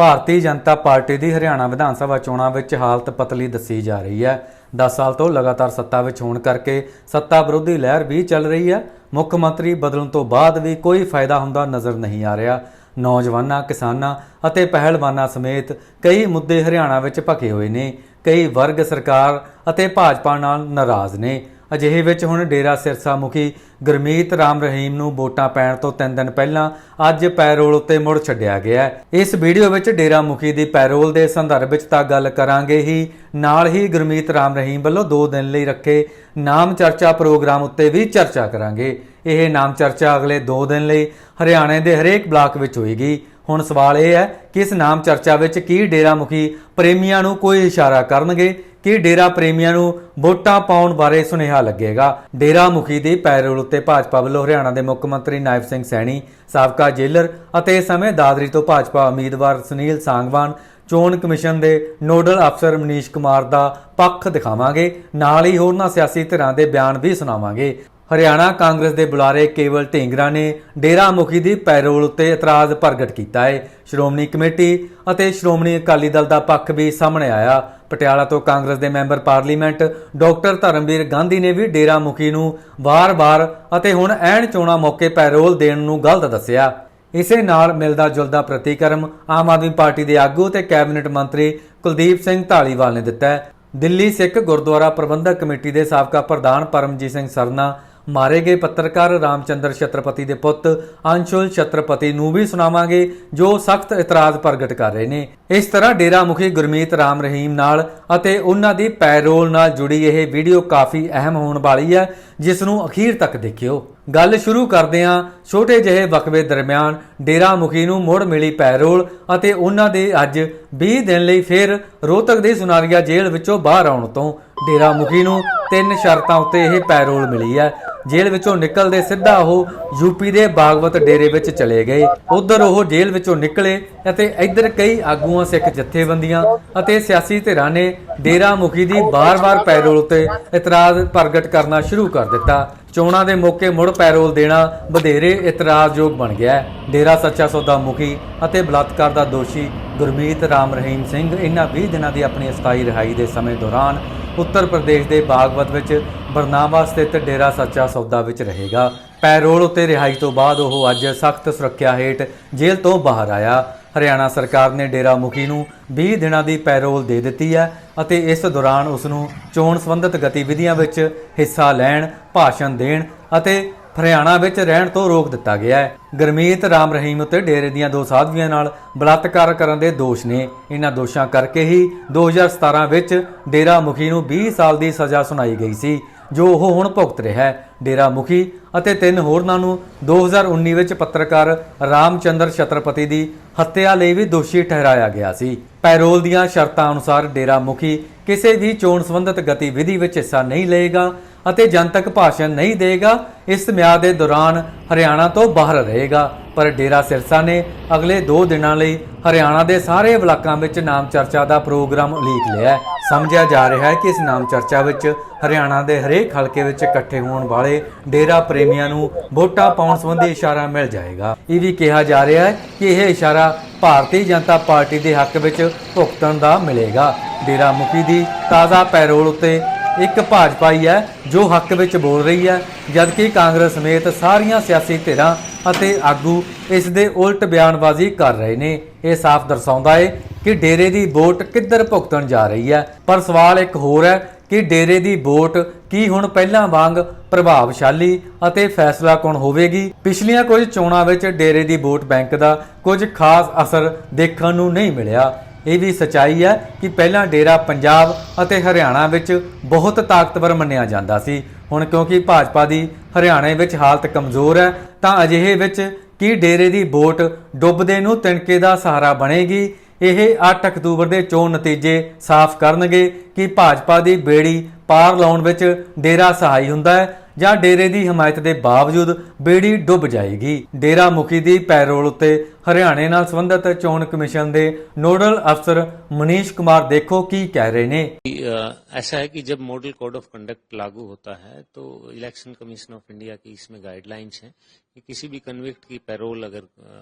Bharatiya Janata party ਦੀ ਹਰਿਆਣਾ ਵਿਧਾਨ ਸਭਾ ਚੋਣਾਂ ਵਿੱਚ ਹਾਲਤ ਪਤਲੀ ਦੱਸੀ ਜਾ ਰਹੀ ਹੈ। 10 ਸਾਲ ਤੋਂ ਲਗਾਤਾਰ ਸੱਤਾ ਵਿੱਚ ਹੋਣ ਕਰਕੇ ਸੱਤਾ ਵਿਰੋਧੀ ਲਹਿਰ ਵੀ ਚੱਲ ਰਹੀ ਹੈ। ਮੁੱਖ ਮੰਤਰੀ ਬਦਲਣ ਤੋਂ ਬਾਅਦ ਵੀ ਕੋਈ ਫਾਇਦਾ ਹੁੰਦਾ ਨਜ਼ਰ ਨਹੀਂ ਆ ਰਿਹਾ। ਨੌਜਵਾਨਾਂ, ਕਿਸਾਨਾਂ ਅਤੇ ਪਹਿਲਵਾਨਾਂ ਸਮੇਤ ਕਈ ਮੁੱਦੇ ਹਰਿਆਣਾ ਵਿੱਚ ਭਖੇ ਹੋਏ ਨੇ। ਕਈ ਵਰਗ ਸਰਕਾਰ ਅਤੇ ਭਾਜਪਾ ਨਾਲ ਨਾਰਾਜ਼ ਨੇ। ਅਜਿਹੇ ਵਿੱਚ ਹੁਣ ਡੇਰਾ ਸਿਰਸਾ ਮੁਖੀ ਗੁਰਮੀਤ ਰਾਮ ਰਹੀਮ ਨੂੰ ਵੋਟਾਂ ਪੈਣ ਤੋਂ 3 ਦਿਨ ਪਹਿਲਾਂ ਅੱਜ ਪੈਰੋਲ ਉੱਤੇ ਮੁੜ ਛੱਡਿਆ ਗਿਆ ਹੈ। ਇਸ ਵੀਡੀਓ ਵਿੱਚ ਡੇਰਾ ਮੁਖੀ ਦੀ ਪੈਰੋਲ ਦੇ ਸੰਦਰਭ ਵਿੱਚ ਤਾਂ ਗੱਲ ਕਰਾਂਗੇ ਹੀ। ਨਾਲ ਹੀ ਗੁਰਮੀਤ ਰਾਮ ਰਹੀਮ ਵੱਲੋਂ 2 ਦਿਨ ਲਈ ਰੱਖੇ ਨਾਮ ਚਰਚਾ ਪ੍ਰੋਗਰਾਮ ਉੱਤੇ ਵੀ ਚਰਚਾ ਕਰਾਂਗੇ। ਇਹ ਨਾਮ ਚਰਚਾ ਅਗਲੇ 2 ਦਿਨ ਲਈ ਹਰਿਆਣੇ ਦੇ ਹਰੇਕ ਬਲਾਕ ਵਿੱਚ ਹੋਏਗੀ। ਹੁਣ ਸਵਾਲ ਇਹ ਹੈ ਕਿ ਇਸ ਨਾਮ ਚਰਚਾ ਵਿੱਚ ਕੀ ਡੇਰਾ ਮੁਖੀ ਪ੍ਰੇਮੀਆਂ ਨੂੰ ਕੋਈ ਇਸ਼ਾਰਾ ਕਰਨਗੇ? ਕਿ ਡੇਰਾ ਪ੍ਰੇਮੀਆਂ ਨੂੰ ਵੋਟਾਂ ਪਾਉਣ ਬਾਰੇ ਸੁਨੇਹਾ ਲੱਗੇਗਾ। ਡੇਰਾ ਮੁਖੀ ਦੀ ਪੈਰੋਲ ਉੱਤੇ ਭਾਜਪਾ ਵੱਲੋਂ ਹਰਿਆਣਾ ਦੇ ਮੁੱਖ ਮੰਤਰੀ ਨਾਇਬ ਸਿੰਘ ਸੈਣੀ, ਸਾਬਕਾ ਜੇਲਰ ਅਤੇ ਇਸ ਸਮੇਂ ਦਾਦਰੀ ਤੋਂ ਭਾਜਪਾ ਉਮੀਦਵਾਰ ਸੁਨੀਲ ਸਾਂਗਵਾਨ, ਚੋਣ ਕਮਿਸ਼ਨ ਦੇ ਨੋਡਲ ਅਫਸਰ ਮਨੀਸ਼ ਕੁਮਾਰ ਦਾ ਪੱਖ ਦਿਖਾਵਾਂਗੇ। ਨਾਲ ਹੀ ਹੋਰਨਾਂ ਸਿਆਸੀ ਧਿਰਾਂ ਦੇ ਬਿਆਨ ਵੀ ਸੁਣਾਵਾਂਗੇ। ਹਰਿਆਣਾ ਕਾਂਗਰਸ ਦੇ ਬੁਲਾਰੇ ਕੇਵਲ ਢੇਂਗਰਾ ਨੇ ਡੇਰਾ ਮੁਖੀ ਦੀ ਪੈਰੋਲ ਉੱਤੇ ਇਤਰਾਜ਼ ਪ੍ਰਗਟ ਕੀਤਾ ਹੈ। ਸ਼੍ਰੋਮਣੀ ਕਮੇਟੀ ਅਤੇ ਸ਼੍ਰੋਮਣੀ ਅਕਾਲੀ ਦਲ ਦਾ ਪੱਖ ਵੀ ਸਾਹਮਣੇ ਆਇਆ। ਪਟਿਆਲਾ ਤੋਂ ਕਾਂਗਰਸ ਦੇ member parliament doctor Dharamvir Gandhi ਨੇ ਵੀ ਡੇਰਾ ਮੁਖੀ ਨੂੰ ਵਾਰ-ਵਾਰ ਅਤੇ ਹੁਣ ਐਨ ਚੋਣਾਂ ਮੌਕੇ ਪੈਰੋਲ ਦੇਣ ਨੂੰ ਗਲਤ ਦੱਸਿਆ। ਇਸੇ ਨਾਲ ਮਿਲਦਾ ਜੁਲਦਾ ਪ੍ਰਤੀਕਰਮ ਆਮ ਆਦਮੀ ਪਾਰਟੀ ਦੇ ਆਗੂ ਤੇ ਕੈਬਨਿਟ ਮੰਤਰੀ ਕੁਲਦੀਪ ਸਿੰਘ ਢਾਲੀਵਾਲ ਨੇ ਦਿੱਤਾ ਹੈ। ਦਿੱਲੀ ਸਿੱਖ ਗੁਰਦੁਆਰਾ ਪ੍ਰਬੰਧਕ ਕਮੇਟੀ ਦੇ ਸਾਬਕਾ ਪ੍ਰਧਾਨ ਪਰਮਜੀਤ ਸਿੰਘ ਸਰਨਾ ਮਾਰੇ ਗਏ ਪੱਤਰਕਾਰ ਰਾਮਚੰਦਰ ਛਤਰਪਤੀ ਦੇ ਪੁੱਤ ਅੰਸ਼ੁਲ ਛਤਰਪਤੀ ਨੂੰ ਵੀ ਸੁਣਾਵਾਂਗੇ, ਜੋ ਸਖਤ ਇਤਰਾਜ਼ ਪ੍ਰਗਟ ਕਰ ਰਹੇ ਨੇ। ਇਸ ਤਰ੍ਹਾਂ ਡੇਰਾ ਮੁਖੀ ਗੁਰਮੀਤ ਰਾਮ ਰਹੀਮ ਨਾਲ ਅਤੇ ਉਹਨਾਂ ਦੀ ਪੈਰੋਲ ਨਾਲ ਜੁੜੀ ਇਹ ਵੀਡੀਓ ਕਾਫੀ ਅਹਿਮ ਹੋਣ ਵਾਲੀ ਹੈ। ਜਿਸ ਨੂੰ ਅਖੀਰ ਤੱਕ ਦੇਖਿਓ। ਗੱਲ ਸ਼ੁਰੂ ਕਰਦੇ ਹਾਂ ਛੋਟੇ ਜਿਹੇ ਵਕਵੇ ਦਰਮਿਆਨ ਡੇਰਾ ਮੁਖੀ ਨੂੰ ਮੁੜ ਮਿਲੀ ਪੈਰੋਲ ਅਤੇ ਉਹਨਾਂ ਦੇ ਅੱਜ 20 ਦਿਨ ਲਈ ਫਿਰ ਰੋਹਤਕ ਦੀ ਸੁਨਾਰੀਆ ਜੇਲ੍ਹ ਵਿੱਚੋਂ ਬਾਹਰ ਆਉਣ ਤੋਂ ਡੇਰਾ ਮੁਖੀ ਨੂੰ ਤਿੰਨ ਸ਼ਰਤਾਂ ਉੱਤੇ ਇਹ ਪੈਰੋਲ ਮਿਲੀ ਹੈ। ਜੇਲ੍ਹ ਵਿੱਚੋਂ ਨਿਕਲਦੇ ਸਿੱਧਾ ਉਹ ਯੂਪੀ ਦੇ ਬਾਗਵਤ ਡੇਰੇ ਵਿੱਚ ਚਲੇ ਗਏ। ਉਧਰ ਉਹ ਜੇਲ੍ਹ ਵਿੱਚੋਂ ਨਿਕਲੇ ਅਤੇ ਇੱਧਰ ਕਈ ਆਗੂਆਂ, ਸਿੱਖ ਜਥੇਬੰਦੀਆਂ ਅਤੇ ਸਿਆਸੀ ਧਿਰਾਂ ਨੇ ਡੇਰਾ ਮੁਖੀ ਦੀ ਬਾਰ-ਬਾਰ ਪੈਰੋਲ ਉੱਤੇ ਇਤਰਾਜ਼ ਪ੍ਰਗਟ ਕਰਨਾ ਸ਼ੁਰੂ ਕਰ ਦਿੱਤਾ। ਚੋਣਾਂ ਦੇ ਮੌਕੇ ਮੁੜ ਪੈਰੋਲ ਦੇਣਾ ਵਧੇਰੇ ਇਤਰਾਜ਼ਯੋਗ ਬਣ ਗਿਆ ਹੈ। ਡੇਰਾ ਸੱਚਾ ਸੌਦਾ ਮੁਖੀ ਅਤੇ ਬਲਾਤਕਾਰ ਦਾ ਦੋਸ਼ੀ ਗੁਰਮੀਤ ਰਾਮ ਰਹੀਮ ਸਿੰਘ ਇਹਨਾਂ 20 ਦਿਨਾਂ ਦੀ ਆਪਣੀ ਸਥਾਈ ਰਿਹਾਈ ਦੇ ਸਮੇਂ ਦੌਰਾਨ ਉੱਤਰ ਪ੍ਰਦੇਸ਼ ਦੇ ਬਾਗਵਤ ਵਿੱਚ ਬਰਨਾਵਾ ਸਥਿਤ ਡੇਰਾ ਸੱਚਾ ਸੌਦਾ ਵਿੱਚ ਰਹੇਗਾ। ਪੈਰੋਲ ਉੱਤੇ ਰਿਹਾਈ ਤੋਂ ਬਾਅਦ ਉਹ ਅੱਜ ਸਖਤ ਸੁਰੱਖਿਆ ਹੇਠ ਜੇਲ੍ਹ ਤੋਂ ਬਾਹਰ ਆਇਆ। ਹਰਿਆਣਾ ਸਰਕਾਰ ਨੇ ਡੇਰਾ ਮੁਖੀ ਨੂੰ 20 ਦਿਨਾਂ ਦੀ ਪੈਰੋਲ ਦੇ ਦਿੱਤੀ ਹੈ ਅਤੇ ਇਸ ਦੌਰਾਨ ਉਸ ਨੂੰ ਚੋਣ ਸੰਬੰਧਿਤ ਗਤੀਵਿਧੀਆਂ ਵਿੱਚ ਹਿੱਸਾ ਲੈਣ, ਭਾਸ਼ਣ ਦੇਣ ਅਤੇ ਹਰਿਆਣਾ ਵਿੱਚ ਰਹਿਣ ਤੋਂ ਰੋਕ ਦਿੱਤਾ ਗਿਆ ਹੈ। ਗਰਮੀਤ ਰਾਮ ਰਹੀਮ ਉੱਤੇ ਡੇਰੇ ਦੀਆਂ ਦੋ ਸਾਧਵੀਆਂ ਨਾਲ ਬਲਾਤਕਾਰ ਕਰਨ ਦੇ ਦੋਸ਼ ਨੇ। ਇਹਨਾਂ ਦੋਸ਼ਾਂ ਕਰਕੇ ਹੀ 2017 ਵਿੱਚ ਡੇਰਾ ਮੁਖੀ ਨੂੰ 20 ਸਾਲ ਦੀ ਸਜ਼ਾ ਸੁਣਾਈ ਗਈ ਸੀ, ਜੋ ਉਹ ਹੁਣ ਭੁਗਤ ਰਿਹਾ ਹੈ। ਡੇਰਾ ਮੁਖੀ ਅਤੇ ਤਿੰਨ ਹੋਰਨਾਂ ਨੂੰ 2019 ਵਿੱਚ ਪੱਤਰਕਾਰ ਰਾਮਚੰਦਰ ਛਤਰਪਤੀ ਦੀ ਹੱਤਿਆ ਲਈ ਵੀ ਦੋਸ਼ੀ ਠਹਿਰਾਇਆ ਗਿਆ ਸੀ। ਪੈਰੋਲ ਦੀਆਂ ਸ਼ਰਤਾਂ ਅਨੁਸਾਰ ਡੇਰਾ ਮੁਖੀ ਕਿਸੇ ਵੀ ਚੋਣ ਸੰਬੰਧਿਤ ਗਤੀਵਿਧੀ ਵਿੱਚ ਹਿੱਸਾ ਨਹੀਂ ਲਏਗਾ। ਅਤੇ ਜਨਤਕ ਭਾਸ਼ਣ ਨਹੀਂ ਦੇਗਾ, ਇਸ ਮਿਆਦ ਦੇ ਦੌਰਾਨ ਹਰਿਆਣਾ ਤੋਂ ਬਾਹਰ ਰਹੇਗਾ। ਪਰ ਡੇਰਾ ਸਿਰਸਾ ਨੇ ਅਗਲੇ 2 ਦਿਨਾਂ ਲਈ ਹਰਿਆਣਾ ਦੇ ਸਾਰੇ ਬਲਾਕਾਂ ਵਿੱਚ ਨਾਮ ਚਰਚਾ ਦਾ ਪ੍ਰੋਗਰਾਮ ਉਲੀਕ ਲਿਆ ਹੈ। ਸਮਝਿਆ ਜਾ ਰਿਹਾ ਹੈ ਕਿ ਇਸ ਨਾਮ ਚਰਚਾ ਵਿੱਚ ਹਰਿਆਣਾ ਦੇ ਹਰੇਕ ਹਲਕੇ ਵਿੱਚ ਇਕੱਠੇ ਹੋਣ ਵਾਲੇ ਡੇਰਾ ਪ੍ਰੇਮੀਆਂ ਨੂੰ ਵੋਟਾਂ ਪਾਉਣ ਸੰਬੰਧੀ ਇਸ਼ਾਰਾ ਮਿਲ ਜਾਏਗਾ। ਇਹ ਵੀ ਕਿਹਾ ਜਾ ਰਿਹਾ ਹੈ ਕਿ ਇਹ ਇਸ਼ਾਰਾ ਭਾਰਤੀ ਜਨਤਾ ਪਾਰਟੀ ਦੇ ਹੱਕ ਵਿੱਚ ਭੁਗਤਣ ਦਾ ਮਿਲੇਗਾ। ਡੇਰਾ ਮੁਖੀ ਦੀ ਤਾਜ਼ਾ ਪੈਰੋਲ ਉੱਤੇ ਇੱਕ ਭਾਜਪਾ ਹੀ ਹੈ, ਜੋ ਹੱਕ ਵਿੱਚ ਬੋਲ ਰਹੀ ਹੈ, ਜਦਕਿ ਕਾਂਗਰਸ ਸਮੇਤ ਸਾਰੀਆਂ ਸਿਆਸੀ ਧਿਰਾਂ ਅਤੇ ਆਗੂ ਇਸ ਦੇ ਉਲਟ ਬਿਆਨਬਾਜ਼ੀ ਕਰ ਰਹੇ ਨੇ। ਇਹ ਸਾਫ਼ ਦਰਸਾਉਂਦਾ ਹੈ ਕਿ ਡੇਰੇ ਦੀ ਵੋਟ ਕਿੱਧਰ ਭੁਗਤਣ ਜਾ ਰਹੀ ਹੈ। ਪਰ ਸਵਾਲ ਇੱਕ ਹੋਰ ਹੈ ਕਿ ਡੇਰੇ ਦੀ ਵੋਟ ਕੀ ਹੁਣ ਪਹਿਲਾਂ ਵਾਂਗ ਪ੍ਰਭਾਵਸ਼ਾਲੀ ਅਤੇ ਫੈਸਲਾ ਕੌਣ ਹੋਵੇਗੀ? ਪਿਛਲੀਆਂ ਕੁਝ ਚੋਣਾਂ ਵਿੱਚ ਡੇਰੇ ਦੀ ਵੋਟ ਬੈਂਕ ਦਾ ਕੁਝ ਖਾਸ ਅਸਰ ਦੇਖਣ ਨੂੰ ਨਹੀਂ ਮਿਲਿਆ। ਇਹ ਵੀ ਸਚਾਈ ਹੈ ਕਿ ਪਹਿਲਾਂ ਡੇਰਾ ਪੰਜਾਬ ਅਤੇ ਹਰਿਆਣਾ ਵਿੱਚ ਬਹੁਤ ਤਾਕਤਵਰ ਮੰਨਿਆ ਜਾਂਦਾ ਸੀ। ਹੁਣ ਕਿਉਂਕਿ ਭਾਜਪਾ ਦੀ ਹਰਿਆਣੇ ਵਿੱਚ ਹਾਲਤ ਕਮਜ਼ੋਰ ਹੈ, ਤਾਂ ਅਜਿਹੇ ਵਿੱਚ ਕੀ ਡੇਰੇ ਦੀ ਵੋਟ ਡੁੱਬਦੇ ਨੂੰ ਤਿਣਕੇ ਦਾ ਸਹਾਰਾ ਬਣੇਗੀ? ਇਹ 8 ਅਕਤੂਬਰ ਦੇ ਚੋਣ ਨਤੀਜੇ ਸਾਫ਼ ਕਰਨਗੇ ਕਿ ਭਾਜਪਾ ਦੀ ਬੇੜੀ ਪਾਰ ਲਾਉਣ ਵਿੱਚ ਡੇਰਾ ਸਹਾਈ ਹੁੰਦਾ ਹੈ। ਜਾਂ ਡੇਰੇ ਦੀ ਹਮਾਇਤ ਦੇ ਬਾਵਜੂਦ ਬੇੜੀ ਡੁੱਬ ਜਾਏਗੀ ਡੇਰਾ ਮੁਖੀ ਦੀ ਪੈਰੋਲ ਉੱਤੇ ਹਰਿਆਣੇ ਨਾਲ ਸੰਬੰਧਿਤ ਚੋਣ ਕਮਿਸ਼ਨ ਦੇ ਨੋਡਲ ਅਫਸਰ ਮਨੀਸ਼ ਕੁਮਾਰ ਦੇਖੋ ਕੀ ਕਹਿ ਰਹੇ ਨੇ अ, ऐसा है कि जब मॉडल कोड ऑफ कंडक्ट लागू होता है तो इलेक्शन कमीशन ऑफ इंडिया की इसमें गाइडलाइंस हैं कि किसी भी कन्विक्ट की पैरोल अगर अ,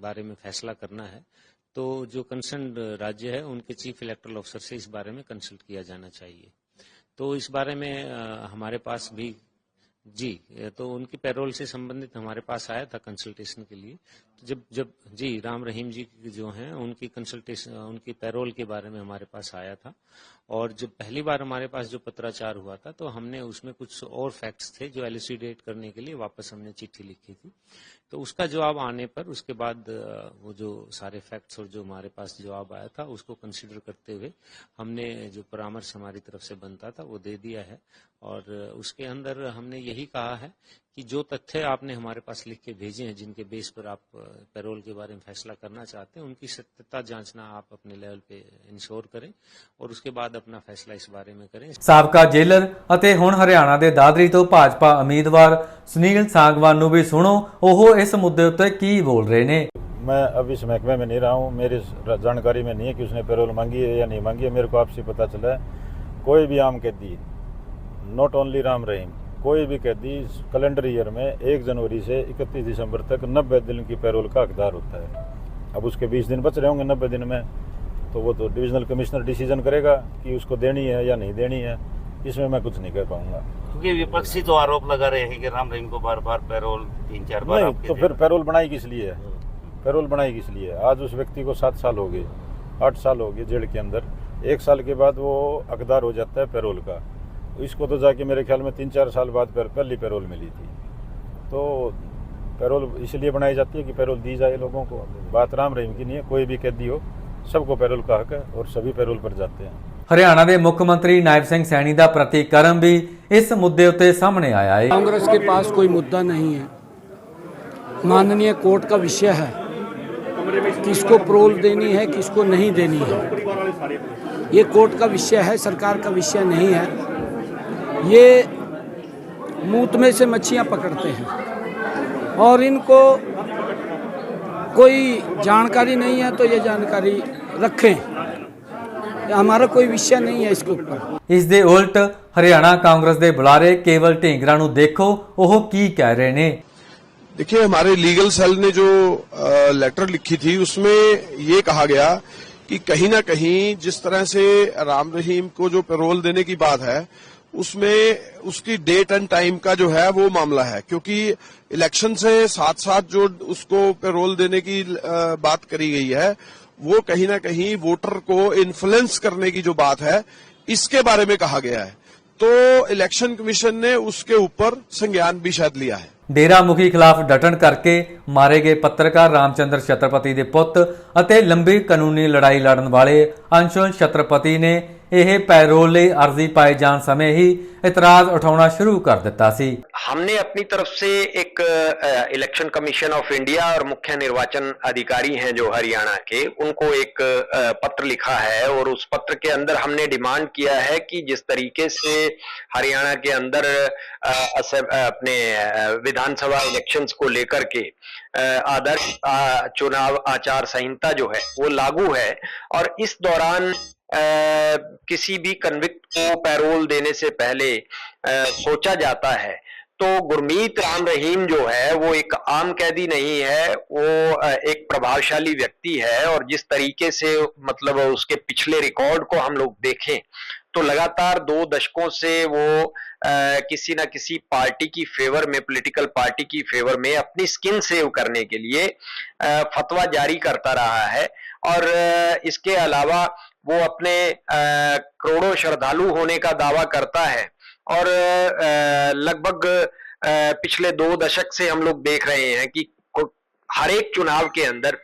बारे में फैसला करना है तो जो कंसर्न राज्य है उनके चीफ इलेक्टोरल ऑफिसर से इस बारे में कंसल्ट किया जाना चाहिए तो इस बारे में अ, हमारे पास भी जी तो उनकी पैरोल से संबंधित हमारे पास आया था कंसल्टेशन के लिए तो जब जब, जी, राम रहीम जी जो हैं, उनकी कंसल्टेशन उनकी पैरोल के बारे में हमारे पास आया था। और जब पहली बार हमारे पास जो पत्राचार हुआ था तो हमने उसमें कुछ और फैक्ट्स थे जो एलिसिडेट करने के लिए वापस हमने चिट्ठी लिखी थी। तो उसका जवाब आने पर, उसके बाद वो जो सारे फैक्ट्स और जो हमारे पास जवाब आया था, उसको कंसिडर करते हुए हमने जो परामर्श हमारी तरफ़ से बनता था, वो दे दिया है। और उसके अंदर हमने यही कहा है कि जो तथ्य आपने हमारे पास लिख के भेजे हैं जिनके बेस पर आप अ, पैरोल के बारे में फैसला करना चाहते हैं उनकी सत्यता जांचना आप अपने लेवल पे इंश्योर करें और उसके बाद अपना फैसला इस बारे में करें ਸਾਬਕਾ ਜੇਲਰ ਅਤੇ ਹੁਣ ਹਰਿਆਣਾ ਦੇ ਦਾਦਰੀ ਤੋਂ ਭਾਜਪਾ ਉਮੀਦਵਾਰ ਸੁਨੀਲ ਸਾਂਗਵਾਨ ਨੂੰ ਵੀ ਸੁਣੋ ਉਹ ਇਸ ਮੁੱਦੇ ਉੱਤੇ ਕੀ ਬੋਲ ਰਹੇ ਨੇ मैं अभी इस महकमे में नहीं रहा हूँ मेरी जानकारी में नहीं है कि उसने पैरोल मांगी है या नहीं मांगी है मेरे को आपसे पता चला है कोई भी आम कैदी नॉट ओनली राम रहीम कोई भी कैदी कैलेंडर ईयर में एक जनवरी से इकतीस दिसंबर तक नब्बे दिन की पैरोल का हकदार होता है। अब उसके बीस दिन बच रहे होंगे नब्बे दिन में तो वो तो डिविजनल कमिश्नर डिसीज़न करेगा कि उसको देनी है या नहीं देनी है। इसमें मैं कुछ नहीं कर पाऊँगा। क्योंकि विपक्षी तो आरोप लगा रहे हैं कि राम रहीम को बार बार पैरोल तीन चार बार नहीं तो फिर पैरोल बनाई किस लिए है? पैरोल बनाई किस लिए है? आज उस व्यक्ति को सात साल हो गए आठ साल हो गए जेल के अंदर। एक साल के बाद वो हकदार हो जाता है पैरोल का। इसको तो जाके मेरे ख्याल में तीन चार साल बाद पैर, पहली पैरोल मिली थी तो पैरोल इसलिए बनाई जाती है कि पैरोल दी जाए लोगों को बात राम रहीम की नहीं है कोई भी कैदी हो सबको पैरोल का हक है और सभी पैरोल पर जाते हैं ਹਰਿਆਣਾ ਦੇ ਮੁੱਖ ਮੰਤਰੀ ਨਾਇਬ ਸਿੰਘ ਸੈਣੀ ਦਾ ਪ੍ਰਤੀਕਰਮ ਵੀ ਇਸ ਮੁੱਦੇ ਉੱਤੇ ਸਾਹਮਣੇ ਆਇਆ ਹੈ कांग्रेस के पास कोई मुद्दा नहीं है माननीय कोर्ट का विषय है किसको प्रोल देनी है किसको नहीं देनी है ये कोर्ट का विषय है सरकार का विषय नहीं है ये मूत में से मच्छियाँ पकड़ते हैं और इनको कोई जानकारी नहीं है तो ये जानकारी रखें ये हमारा कोई विषय नहीं है इसके ऊपर ਇਸ ਦੇ ਉਲਟ ਹਰਿਆਣਾ ਕਾਂਗਰਸ ਦੇ ਬੁਲਾਰੇ ਕੇਵਲ ਢੀਂਗਰਾ ਨੂੰ ਦੇਖੋ ਉਹ ਕੀ ਕਹਿ ਰਹੇ ਨੇ देखिए हमारे लीगल सेल ने जो अ, लेटर लिखी थी उसमें ये कहा गया कि कहीं ना कहीं जिस तरह से राम रहीम को जो पैरोल देने की बात है उसमें उसकी डेट एंड टाइम का जो है वो मामला है क्योंकि इलेक्शन से साथ साथ जो उसको पैरोल देने की अ, बात करी गई है वो कहीं ना कहीं वोटर को इन्फ्लुएंस करने की जो बात है इसके बारे में कहा गया है तो इलेक्शन कमीशन ने उसके ऊपर संज्ञान भी शायद लिया है ਡੇਰਾ ਮੁਖੀ ਖਿਲਾਫ ਡਟਣ ਕਰਕੇ ਮਾਰੇ ਗਏ ਪੱਤਰਕਾਰ ਰਾਮਚੰਦਰ ਛਤਰਪਤੀ ਦੇ ਪੁੱਤ ਅਤੇ ਲੰਬੀ ਕਾਨੂੰਨੀ ਲੜਾਈ ਲੜਨ ਵਾਲੇ ਅੰਸ਼ੁਲ ਛਤਰਪਤੀ ਨੇ ਇਹ ਪੈਰੋਲ ਲਈ ਅਰਜ਼ੀ ਪਾਏ ਜਾਣ ਸਮੇਂ ਹੀ ਇਤਰਾਜ਼ ਉਠਾਉਣਾ ਸ਼ੁਰੂ ਕਰ ਦਿੱਤਾ ਸੀ हमने अपनी तरफ से एक अ, इलेक्शन कमीशन ऑफ इंडिया और मुख्य निर्वाचन अधिकारी हैं जो हरियाणा के उनको एक अ, पत्र लिखा है और उस पत्र के अंदर हमने डिमांड किया है कि जिस तरीके से हरियाणा के अंदर अ, असें- अ, अपने अ, विधानसभा इलेक्शंस को लेकर के अ, आदर्श अ, चुनाव आचार संहिता जो है वो लागू है और इस दौरान किसी भी कन्विक्ट को पैरोल देने से पहले अ, सोचा जाता है। तो गुरमीत राम रहीम जो है वो एक आम कैदी नहीं है वो एक प्रभावशाली व्यक्ति है और जिस तरीके से मतलब उसके पिछले रिकॉर्ड को हम लोग देखें तो लगातार दो दशकों से वो अ, किसी ना किसी पार्टी की फेवर में पॉलिटिकल पार्टी की फेवर में अपनी स्किन सेव करने के लिए अ, फतवा जारी करता रहा है। और अ, इसके अलावा वो अपने अ, करोड़ों श्रद्धालु होने का दावा करता है और अ, लगभग अ, पिछले दो दशक से हम लोग देख रहे हैं कि को- हर एक चुनाव के अंदर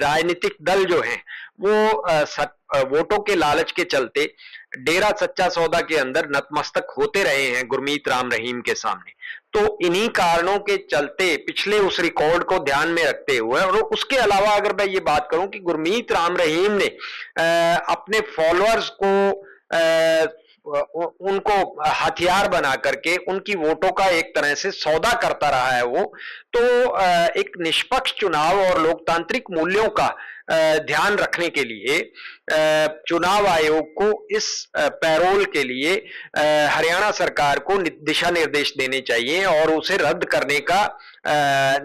राजनीतिक दल जो हैं, वो सत- वोटों के लालच के चलते डेरा सच्चा सौदा के अंदर नतमस्तक होते रहे हैं गुरमीत राम रहीम के सामने। तो इन्हीं कारणों के चलते पिछले उस रिकॉर्ड को ध्यान में रखते हुए, और उसके अलावा अगर मैं ये बात करूँ कि गुरमीत राम रहीम ने अपने फॉलोअर्स को उनको हथियार बना करके उनकी वोटों का एक तरह से सौदा करता रहा है वो तो अ, एक निष्पक्ष चुनाव और लोकतांत्रिक मूल्यों का अ, ध्यान रखने के लिए अ, चुनाव आयोग को इस अ, पैरोल के लिए अ, हरियाणा सरकार को नि- दिशा निर्देश देने चाहिए और उसे रद्द करने का अ,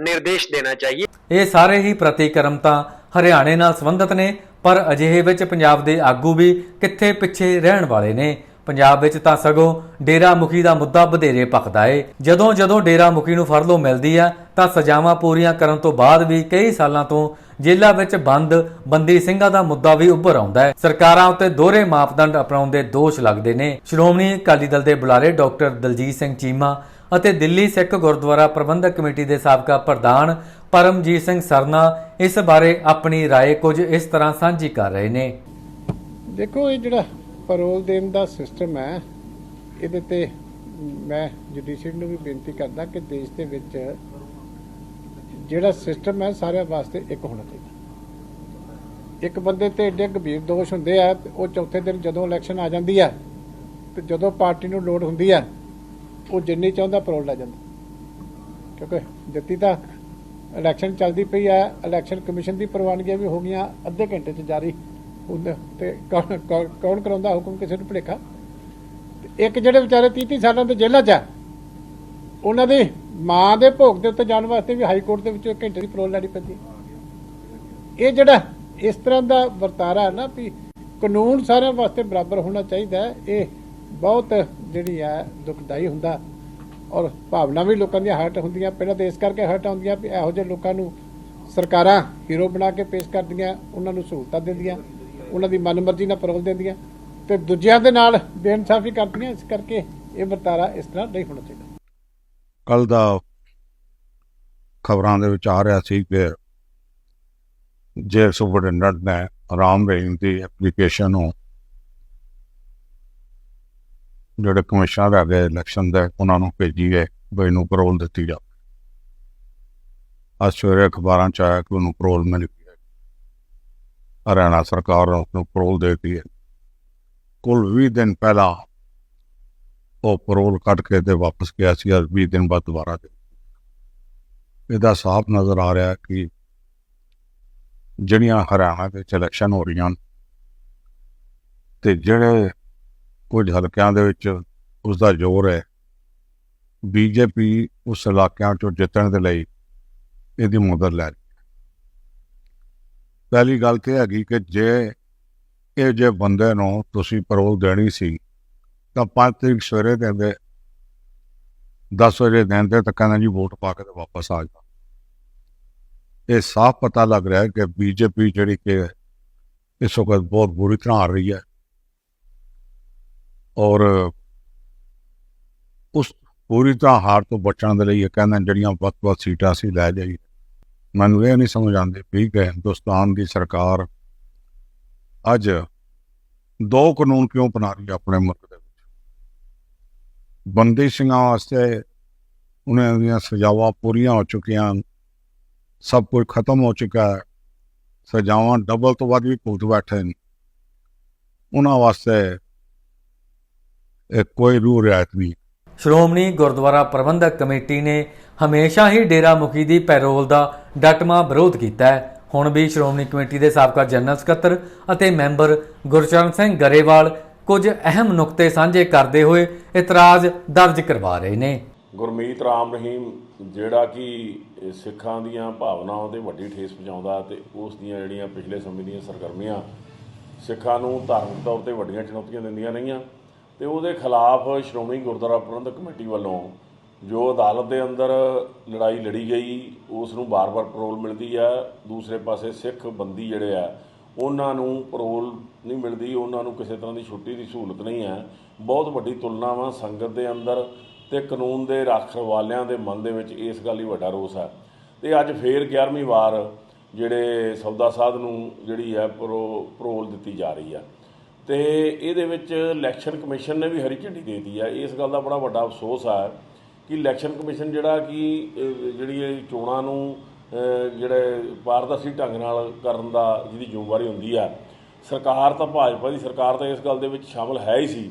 निर्देश देना चाहिए ਇਹ ਸਾਰੇ ਹੀ ਪ੍ਰਤੀਕਰਮ ਤਾਂ ਹਰਿਆਣੇ ਨਾਲ ਸੰਬੰਧਿਤ ਨੇ ਪਰ ਅਜਿਹੇ ਵਿੱਚ ਪੰਜਾਬ ਦੇ ਆਗੂ ਵੀ ਕਿੱਥੇ ਪਿੱਛੇ ਰਹਿਣ ਵਾਲੇ ਨੇ ਪੰਜਾਬ ਵਿੱਚ ਤਾਂ ਸਗੋਂ ਡੇਰਾ ਮੁਖੀ ਦਾ ਮੁੱਦਾ ਵਧੇਰੇ ਪੱਕਦਾ ਏ ਜਦੋਂ ਜਦੋਂ ਡੇਰਾ ਮੁਖੀ ਨੂੰ ਫਰਲੋ ਮਿਲਦੀ ਆ ਤਾਂ ਸਜ਼ਾਵਾਂ ਪੂਰੀਆਂ ਕਰਨ ਤੋਂ ਬਾਅਦ ਵੀ ਕਈ ਸਾਲਾਂ ਤੋਂ ਜੇਲ੍ਹਾਂ ਵਿੱਚ ਬੰਦ ਬੰਦੀ ਸਿੰਘਾਂ ਦਾ ਮੁੱਦਾ ਵੀ ਉੱਭਰ ਆਉਂਦਾ ਹੈ ਸਰਕਾਰਾਂ ਉੱਤੇ ਦੋਹਰੇ ਮਾਪਦੰਡ ਅਪਣਾਉਣ ਦੇ ਦੋਸ਼ ਲੱਗਦੇ ਨੇ ਸ਼੍ਰੋਮਣੀ ਅਕਾਲੀ ਦਲ ਦੇ ਬੁਲਾਰੇ ਡਾਕਟਰ ਦਲਜੀਤ ਸਿੰਘ ਚੀਮਾ ਅਤੇ ਦਿੱਲੀ ਸਿੱਖ ਗੁਰਦੁਆਰਾ ਪ੍ਰਬੰਧਕ ਕਮੇਟੀ ਦੇ ਸਾਬਕਾ ਪ੍ਰਧਾਨ ਪਰਮਜੀਤ ਸਿੰਘ ਸਰਨਾ ਇਸ ਬਾਰੇ ਆਪਣੀ رائے ਕੁਝ ਇਸ ਤਰ੍ਹਾਂ ਸਾਂਝੀ ਕਰ ਰਹੇ ਨੇ ਦੇਖੋ ਇਹ ਜਿਹੜਾ ਪੈਰੋਲ ਦੇਣ ਦਾ ਸਿਸਟਮ ਹੈ, ਇਹਦੇ ਤੇ ਮੈਂ ਜੁਡੀਸ਼ੀਅਲ ਨੂੰ ਵੀ ਬੇਨਤੀ ਕਰਦਾ ਕਿ ਦੇਸ਼ ਦੇ ਵਿੱਚ ਜਿਹੜਾ ਸਿਸਟਮ ਹੈ ਸਾਰਿਆਂ ਵਾਸਤੇ ਇੱਕ ਹੋਣਾ ਚਾਹੀਦਾ। ਇੱਕ ਬੰਦੇ ਤੇ ਏਡੇ ਗੰਭੀਰ ਦੋਸ਼ ਹੁੰਦੇ ਆ ਉਹ ਚੌਥੇ ਦਿਨ ਜਦੋਂ ਇਲੈਕਸ਼ਨ ਆ ਜਾਂਦੀ ਆ, ਤੇ ਜਦੋਂ ਪਾਰਟੀ ਨੂੰ ਲੋੜ ਹੁੰਦੀ ਆ, ਉਹ ਜਿੰਨੀ ਚਾਹੁੰਦਾ ਪੈਰੋਲ ਲੈ ਜਾਂਦਾ। ਕਿਉਂਕਿ ਦਿੱਤੀ ਤਾਂ ਇਲੈਕਸ਼ਨ ਚੱਲਦੀ ਪਈ ਆ ਇਲੈਕਸ਼ਨ ਕਮਿਸ਼ਨ ਦੀ ਪ੍ਰਵਾਨਗੀਆਂ ਵੀ ਹੋ ਗਈਆਂ, ਅੱਧੇ ਘੰਟੇ 'ਚ ਜਾਰੀ। ਹੁੰਦਾ ਤੇ ਕੌਣ ਕਰਾਉਂਦਾ ਹੁਕਮ ਕਿਸੇ ਨੂੰ ਭੁਲੇਖਾ? ਤੇ ਇੱਕ ਜਿਹੜੇ ਵਿਚਾਰੇ 30 30 ਸਾਲਾਂ ਤੋਂ ਜੇਲ੍ਹਾਂ 'ਚ ਆ, ਉਹਨਾਂ ਦੀ ਮਾਂ ਦੇ ਭੋਗ ਦੇ ਉੱਤੇ ਜਾਣ ਵਾਸਤੇ ਵੀ ਹਾਈ ਕੋਰਟ ਦੇ ਵਿੱਚੋਂ ਘੰਟੇ ਦੀ ਪਰੋਲ ਲੈਣੀ ਪੈਂਦੀ ਇਹ ਜਿਹੜਾ ਇਸ ਤਰ੍ਹਾਂ ਦਾ ਵਰਤਾਰਾ ਹੈ ਨਾ ਵੀ ਕਾਨੂੰਨ ਸਾਰਿਆਂ ਵਾਸਤੇ ਬਰਾਬਰ ਹੋਣਾ ਚਾਹੀਦਾ ਇਹ ਬਹੁਤ ਜਿਹੜੀ ਹੈ ਦੁਖਦਾਈ ਹੁੰਦਾ ਔਰ ਭਾਵਨਾ ਵੀ ਲੋਕਾਂ ਦੀਆਂ ਹਰਟ ਹੁੰਦੀਆਂ। ਪਹਿਲਾਂ ਤਾਂ ਇਸ ਕਰਕੇ ਹਰਟ ਆਉਂਦੀਆਂ ਵੀ ਇਹੋ ਜਿਹੇ ਲੋਕਾਂ ਨੂੰ ਸਰਕਾਰਾਂ ਹੀਰੋ ਬਣਾ ਕੇ ਪੇਸ਼ ਕਰਦੀਆਂ, ਉਹਨਾਂ ਨੂੰ ਸਹੂਲਤਾਂ ਦਿੰਦੀਆਂ। ਉਹਨਾਂ ਦੀ ਮਨਮਰਜ਼ੀ ਨਾਲ ਪਰੋਲ ਦਿੰਦੀਆਂ। ਤੇ ਦੂਜਿਆਂ ਦੇ ਨਾਲ ਬੇਇਨਸਾਫੀ ਕਰਦੀਆਂ, ਇਸ ਕਰਕੇ ਇਹ ਵਰਤਾਰਾ ਇਸ ਤਰ੍ਹਾਂ ਨਹੀਂ ਹੋਣਾ ਚਾਹੀਦਾ। ਕੱਲ ਦਾ ਖਬਰਾਂ ਦੇ ਵਿੱਚ ਆ ਰਿਹਾ ਸੀ ਕਿ ਜੇਲ੍ਹ ਸੁਪਰਡੈਂਟ ਨੇ ਰਾਮ ਰਹੀਮ ਦੀ ਐਪਲੀਕੇਸ਼ਨ ਨੂੰ ਜਿਹੜੇ ਕਮਿਸ਼ਨਰ ਹੈਗੇ ਇਲੈਕਸ਼ਨ ਦੇ ਉਹਨਾਂ ਨੂੰ ਭੇਜੀ ਹੈ, ਵੀ ਇਹਨੂੰ ਪਰੋਲ ਦਿੱਤੀ ਜਾ ਅੱਜ ਸਵੇਰੇ ਅਖਬਾਰਾਂ ਚ ਆਇਆ ਕਿ ਉਹਨੂੰ ਪਰੋਲ ਮਿਲ ਹਰਿਆਣਾ ਸਰਕਾਰ ਨੇ ਉਸਨੂੰ ਪਰੋਲ ਦੇ ਦਿੱਤੀ ਹੈ। ਕੁੱਲ 20 ਦਿਨ ਪਹਿਲਾਂ ਉਹ ਪਰੋਲ ਕੱਟ ਕੇ ਤੇ ਵਾਪਸ ਗਿਆ ਸੀ ਅੱਜ 20 ਦਿਨ ਬਾਅਦ ਦੁਬਾਰਾ ਦੇ ਇਹਦਾ ਸਾਫ਼ ਨਜ਼ਰ ਆ ਰਿਹਾ ਕਿ ਜਿਹੜੀਆਂ ਹਰਿਆਣਾ ਵਿੱਚ ਇਲੈਕਸ਼ਨ ਹੋ ਰਹੀਆਂ ਹਨ ਤੇ ਜਿਹੜੇ ਕੁਝ ਹਲਕਿਆਂ ਦੇ ਵਿੱਚ ਉਸ ਦਾ ਜ਼ੋਰ ਹੈ, ਬੀਜੇਪੀ ਉਸ ਇਲਾਕਿਆਂ ਚੋਂ ਜਿੱਤਣ ਦੇ ਲਈ ਇਹਦੀ ਮਦਦ ਲੈ ਰਹੀ ਪਹਿਲੀ ਗੱਲ ਤੇ ਹੈਗੀ ਕਿ ਜੇ ਇਹ ਜੇ ਬੰਦੇ ਨੂੰ ਤੁਸੀਂ ਪਰੋਲ ਦੇਣੀ ਸੀ, ਤਾਂ ਪੰਜ ਤਰੀਕ ਸਵੇਰੇ ਦਿੰਦੇ 10 ਵਜੇ ਦਿੰਦੇ ਤਾਂ ਕਹਿੰਦਾ ਜੀ ਵੋਟ ਪਾ ਕੇ ਤੇ ਵਾਪਸ ਆ ਜਾ ਇਹ ਸਾਫ਼ ਪਤਾ ਲੱਗ ਰਿਹਾ ਹੈ ਕਿ ਬੀਜੇਪੀ ਜਿਹੜੀ ਕਿ ਇਸ ਵਕਤ ਬਹੁਤ ਬੁਰੀ ਤਰ੍ਹਾਂ ਆ ਰਹੀ ਹੈ। ਔਰ ਉਸ ਪੂਰੀ ਤਰ੍ਹਾਂ ਹਾਰ ਤੋਂ ਬਚਣ ਦੇ ਲਈ ਇਹ ਕਹਿੰਦੇ ਜਿਹੜੀਆਂ ਵੱਖ-ਵੱਖ ਸੀਟਾਂ ਸੀ ਲੈ ਜਾਈਏ ਮੈਨੂੰ ਇਹ ਨਹੀਂ ਸਮਝ ਆਉਂਦੀ ਵੀ ਕਿ ਹਿੰਦੁਸਤਾਨ ਦੀ ਸਰਕਾਰ ਅੱਜ ਦੋ ਕਾਨੂੰਨ ਕਿਉਂ ਬਣਾ ਰਹੀ ਹੈ ਆਪਣੇ ਮੁਲਕ ਦੇ ਵਿੱਚ? ਬੰਦੀ ਸਿੰਘਾਂ ਵਾਸਤੇ ਉਹਨਾਂ ਦੀਆਂ ਸਜ਼ਾਵਾਂ ਪੂਰੀਆਂ ਹੋ ਚੁੱਕੀਆਂ ਹਨ, ਸਭ ਕੁਝ ਖਤਮ ਹੋ ਚੁੱਕਾ ਹੈ, ਸਜ਼ਾਵਾਂ ਡਬਲ ਤੋਂ ਵੱਧ ਵੀ ਭੁਗਤ ਬੈਠੇ ਨੇ। ਉਹਨਾਂ ਵਾਸਤੇ ਇਹ ਕੋਈ ਰੂਹ ਰਿਆਇਤ ਨਹੀਂ ਸ਼੍ਰੋਮਣੀ ਗੁਰਦੁਆਰਾ ਪ੍ਰਬੰਧਕ ਕਮੇਟੀ ਨੇ ਹਮੇਸ਼ਾ ਹੀ ਡੇਰਾ ਮੁਖੀ ਦੀ ਪੈਰੋਲ ਦਾ ਡਟਮਾ ਵਿਰੋਧ ਕੀਤਾ ਹੈ। ਹੁਣ ਵੀ ਸ਼੍ਰੋਮਣੀ ਕਮੇਟੀ ਦੇ ਸਾਬਕਾ ਜਨਰਲ ਸਕੱਤਰ ਅਤੇ ਮੈਂਬਰ ਗੁਰਚਰਨ ਸਿੰਘ ਗਰੇਵਾਲ ਕੁਝ ਅਹਿਮ ਨੁਕਤੇ ਸਾਂਝੇ ਕਰਦੇ ਹੋਏ ਇਤਰਾਜ਼ ਦਰਜ ਕਰਵਾ ਰਹੇ ਨੇ। ਗੁਰਮੀਤ ਰਾਮ ਰਹੀਮ, ਜਿਹੜਾ ਕਿ ਸਿੱਖਾਂ ਦੀਆਂ ਭਾਵਨਾਵਾਂ ਤੇ ਵੱਡੀ ਠੇਸ ਪਹੁੰਚਾਉਂਦਾ ਤੇ ਉਸ ਦੀਆਂ ਜਿਹੜੀਆਂ ਪਿਛਲੇ ਸਮੇਂ ਦੀਆਂ ਸਰਗਰਮੀਆਂ ਸਿੱਖਾਂ ਨੂੰ ਧਾਰਮਿਕ ਤੌਰ ਤੇ ਵੱਡੀਆਂ ਚੁਣੌਤੀਆਂ ਦਿੰਦੀਆਂ ਰਹੀਆਂ। ਤੇ ਉਹਦੇ ਖਿਲਾਫ ਸ਼੍ਰੋਮਣੀ ਗੁਰਦੁਆਰਾ ਪ੍ਰਬੰਧਕ ਕਮੇਟੀ ਵੱਲੋਂ ਜੋ ਅਦਾਲਤ ਦੇ ਅੰਦਰ ਲੜਾਈ ਲੜੀ ਗਈ, ਉਸ ਨੂੰ ਬਾਰ-ਬਾਰ ਪਰੋਲ ਮਿਲਦੀ ਆ, ਦੂਸਰੇ ਪਾਸੇ ਸਿੱਖ ਬੰਦੀ ਜਿਹੜੇ ਆ, ਉਹਨਾਂ ਨੂੰ ਪਰੋਲ ਨਹੀਂ ਮਿਲਦੀ, ਉਹਨਾਂ ਨੂੰ ਕਿਸੇ ਤਰ੍ਹਾਂ ਦੀ ਛੁੱਟੀ ਦੀ ਸਹੂਲਤ ਨਹੀਂ ਹੈ। ਬਹੁਤ ਵੱਡੀ ਤੁਲਨਾ ਵਾ ਸੰਗਤ ਦੇ ਅੰਦਰ ਤੇ ਕਾਨੂੰਨ ਦੇ ਰਖਵਾਲਿਆਂ ਦੇ ਮਨ ਦੇ ਵਿੱਚ ਇਸ ਗੱਲ ਲਈ ਵੱਡਾ ਰੋਸ ਹੈ ਤੇ ਅੱਜ ਫੇਰ 11ਵੀਂ ਵਾਰ ਜਿਹੜੇ ਸੌਦਾ ਸਾਧ ਨੂੰ ਜਿਹੜੀ ਹੈ ਪਰੋ ਪਰੋਲ ਦਿੱਤੀ ਜਾ ਰਹੀ ਹੈ ਤੇ ਇਹਦੇ ਵਿੱਚ ਇਲੈਕਸ਼ਨ ਕਮਿਸ਼ਨ ਨੇ ਵੀ ਹਰੀ ਝੰਡੀ ਦੇ ਦਿੱਤੀ ਹੈ ਇਸ ਗੱਲ ਦਾ ਬੜਾ ਵੱਡਾ ਅਫਸੋਸ ਹੈ ਕਿ ਇਲੈਕਸ਼ਨ ਕਮਿਸ਼ਨ ਜਿਹੜਾ ਕਿ ਜਿਹੜੀ ਇਹ ਚੋਣਾਂ ਨੂੰ ਅਹ, ਜਿਹੜੇ ਪਾਰਦਰਸ਼ੀ ਢੰਗ ਨਾਲ ਕਰਨ ਦਾ ਜਿਹਦੀ ਜ਼ਿੰਮੇਵਾਰੀ ਹੁੰਦੀ ਆ ਸਰਕਾਰ ਤਾਂ ਭਾਜਪਾ ਦੀ ਸਰਕਾਰ ਤਾਂ ਇਸ ਗੱਲ ਦੇ ਵਿੱਚ ਸ਼ਾਮਲ ਹੈ ਹੀ ਸੀ।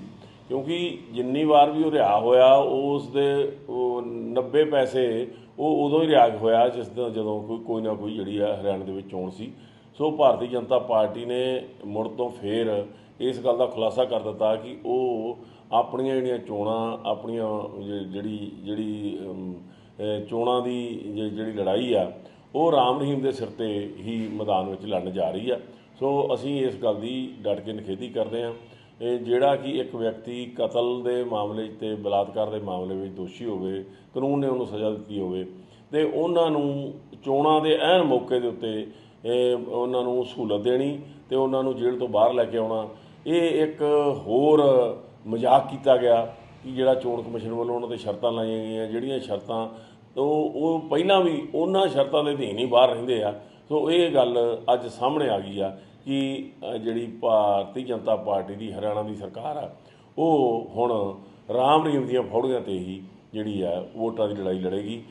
ਕਿਉਂਕਿ ਜਿੰਨੀ ਵਾਰ ਵੀ ਉਹ ਰਿਹਾ ਹੋਇਆ ਉਸ ਦੇ ਉਹ 90 ਪੈਸੇ ਉਹ ਉਦੋਂ ਹੀ ਰਿਆਗ ਹੋਇਆ ਜਿਸ ਜਦੋਂ ਕੋਈ ਕੋਈ ਨਾ ਕੋਈ ਜਿਹੜੀ ਆ ਹਰਿਆਣਾ ਦੇ ਵਿੱਚ ਚੋਣ ਸੀ। ਸੋ ਭਾਰਤੀ ਜਨਤਾ ਪਾਰਟੀ ਨੇ ਮੁੜ ਤੋਂ ਫੇਰ ਇਸ ਗੱਲ ਦਾ ਖੁਲਾਸਾ ਕਰ ਦਿੱਤਾ ਕਿ ਉਹ ਆਪਣੀਆਂ ਜਿਹੜੀਆਂ ਚੋਣਾਂ, ਆਪਣੀਆਂ ਜਿਹੜੀ ਜਿਹੜੀ ਚੋਣਾਂ ਦੀ ਜ- ਜਿਹੜੀ ਲੜਾਈ ਆ, ਉਹ ਰਾਮ ਰਹੀਮ ਦੇ ਸਿਰ ਤੇ ਹੀ ਮੈਦਾਨ ਵਿੱਚ ਲੜਨ ਜਾ ਰਹੀ ਆ। ਸੋ ਅਸੀਂ ਇਸ ਗੱਲ ਦੀ ਡਟ ਕੇ ਨਿਖੇਧੀ ਕਰਦੇ ਹਾਂ। ਇਹ ਜਿਹੜਾ ਕਿ ਇੱਕ ਵਿਅਕਤੀ ਕਤਲ ਦੇ ਮਾਮਲੇ 'ਚ ਤੇ ਬਲਾਤਕਾਰ ਦੇ ਮਾਮਲੇ ਵਿੱਚ ਦੋਸ਼ੀ ਹੋਵੇ, ਕਾਨੂੰਨ ਨੇ ਉਹਨੂੰ ਸਜ਼ਾ ਦਿੱਤੀ ਹੋਵੇ ਤੇ ਉਹਨਾਂ ਨੂੰ ਚੋਣਾਂ ਦੇ ਐਨ ਮੌਕੇ ਦੇ ਉੱਤੇ ਉਹਨਾਂ ਨੂੰ ਸਹੂਲਤ ਦੇਣੀ ਤੇ ਉਹਨਾਂ ਨੂੰ ਜੇਲ੍ਹ ਤੋਂ ਬਾਹਰ ਲੈ ਕੇ ਆਉਣਾ। ਇਹ ਇੱਕ ਹੋਰ ਮਜ਼ਾਕ ਕੀਤਾ ਗਿਆ ਕਿ ਜਿਹੜਾ ਚੋਣ ਕਮਿਸ਼ਨ ਵੱਲੋਂ ਉਹਨਾਂ ਤੇ ਸ਼ਰਤਾਂ ਲਾਈਆਂ ਗਈਆਂ, ਜਿਹੜੀਆਂ ਸ਼ਰਤਾਂ ਉਹ ਉਹ ਪਹਿਲਾਂ ਵੀ ਉਹਨਾਂ ਸ਼ਰਤਾਂ ਦੇ ਅਧੀਨ ਹੀ ਬਾਹਰ ਰਹਿੰਦੇ ਆ। ਸੋ ਇਹ ਗੱਲ ਅੱਜ ਸਾਹਮਣੇ ਆ ਗਈ ਆ ਕਿ ਜਿਹੜੀ ਭਾਰਤੀ ਜਨਤਾ ਪਾਰਟੀ ਦੀ ਹਰਿਆਣਾ ਦੀ ਸਰਕਾਰ ਆ, ਉਹ ਹੁਣ ਰਾਮ ਰਹੀਮ ਦੀਆਂ ਫੌੜੀਆਂ ਤੇ ਹੀ ਜਿਹੜੀ ਆ ਵੋਟਾਂ ਦੀ ਲੜਾਈ ਲੜੇਗੀ।